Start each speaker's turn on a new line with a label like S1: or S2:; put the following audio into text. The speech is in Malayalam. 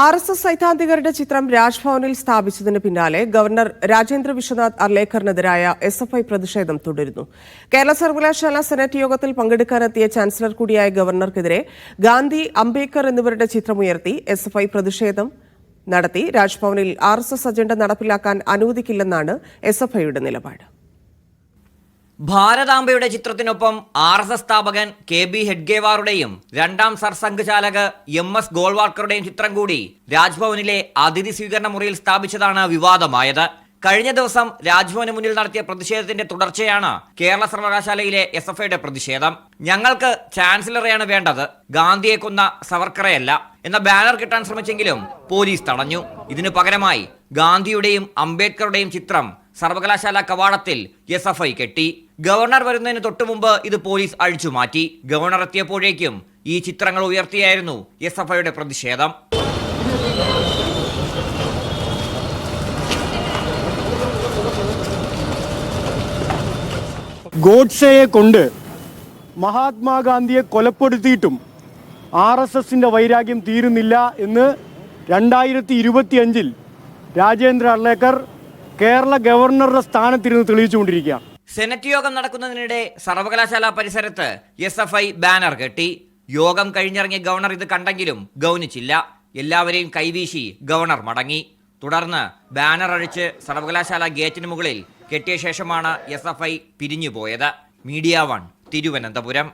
S1: ആർ എസ് എസ് സൈദ്ധാന്തികരുടെ ചിത്രം രാജ്ഭവനിൽ സ്ഥാപിച്ചതിന് പിന്നാലെ ഗവർണർ രാജേന്ദ്ര വിശ്വനാഥ് അർലേക്കറിനെതിരായ എസ് എഫ് ഐ പ്രതിഷേധം തുടരുന്നു. കേരള സർവകലാശാല സെനറ്റ് യോഗത്തിൽ പങ്കെടുക്കാനെത്തിയ ചാൻസലർ കൂടിയായ ഗവർണർക്കെതിരെ ഗാന്ധി അംബേദ്കർ എന്നിവരുടെ ചിത്രമുയർത്തി എസ് എഫ് ഐ പ്രതിഷേധം നടത്തി. രാജ്ഭവനിൽ ആർ എസ് എസ് അജണ്ട നടപ്പിലാക്കാൻ അനുവദിക്കില്ലെന്നാണ് എസ് എഫ് ഐയുടെ നിലപാട്.
S2: ഭാരതാംബയുടെ ചിത്രത്തിനൊപ്പം ആർ എസ് എസ് സ്ഥാപകൻ കെ ബി ഹെഡ്ഗേവാറുടെയും രണ്ടാം സർസംഘചാലക് എം എസ് ഗോൾവാൾക്കറുടെയും ചിത്രം കൂടി രാജ്ഭവനിലെ അതിഥി സ്വീകരണ മുറിയിൽ സ്ഥാപിച്ചതാണ് വിവാദമായത്. കഴിഞ്ഞ ദിവസം രാജ്ഭവന് മുന്നിൽ നടത്തിയ പ്രതിഷേധത്തിന്റെ തുടർച്ചയാണ് കേരള സർവകലാശാലയിലെ എസ് എഫ് ഐയുടെ പ്രതിഷേധം. ഞങ്ങൾക്ക് ചാൻസലറെയാണ് വേണ്ടത്. ഗാന്ധിയെ കൊന്ന സവർക്കറെയല്ല എന്ന ബാനർ കിട്ടാൻ ശ്രമിച്ചെങ്കിലും പോലീസ് തടഞ്ഞു. ഇതിനു പകരമായി ഗാന്ധിയുടെയും അംബേദ്കറുടെയും ചിത്രം സർവകലാശാല കവാടത്തിൽ എസ് എഫ് ഐ കെട്ടി. ഗവർണർ വരുന്നതിന് തൊട്ടു മുമ്പ് ഇത് പോലീസ് അഴിച്ചു മാറ്റി. ഗവർണർ എത്തിയപ്പോഴേക്കും ഈ ചിത്രങ്ങൾ ഉയർത്തിയായിരുന്നു എസ് എഫ് ഐയുടെ പ്രതിഷേധം.
S3: ഗോഡ്സെയെ കൊണ്ട് മഹാത്മാഗാന്ധിയെ കൊലപ്പെടുത്തിയിട്ടും ആർ എസ് എസിന്റെ വൈരാഗ്യം തീരുന്നില്ല എന്ന് രണ്ടായിരത്തി ഇരുപത്തിയഞ്ചിൽ രാജേന്ദ്ര അള്ളേക്കർ കേരള ഗവർണറുടെ സ്ഥാനത്തിരുന്ന് തെളിയിച്ചുകൊണ്ടിരിക്കുകയാണ്.
S2: സെനറ്റ് യോഗം നടക്കുന്നതിനിടെ സർവകലാശാല പരിസരത്ത് എസ് എഫ് ഐ ബാനർ കെട്ടി. യോഗം കഴിഞ്ഞിറങ്ങിയ ഗവർണർ ഇത് കണ്ടെങ്കിലും ഗൗനിച്ചില്ല. എല്ലാവരെയും കൈവീശി ഗവർണർ മടങ്ങി. തുടർന്ന് ബാനർ അഴിച്ച് സർവകലാശാല ഗേറ്റിന് മുകളിൽ കെട്ടിയ ശേഷമാണ് S F I പിരിഞ്ഞുപോയത്. Media one Thiruvananthapuram.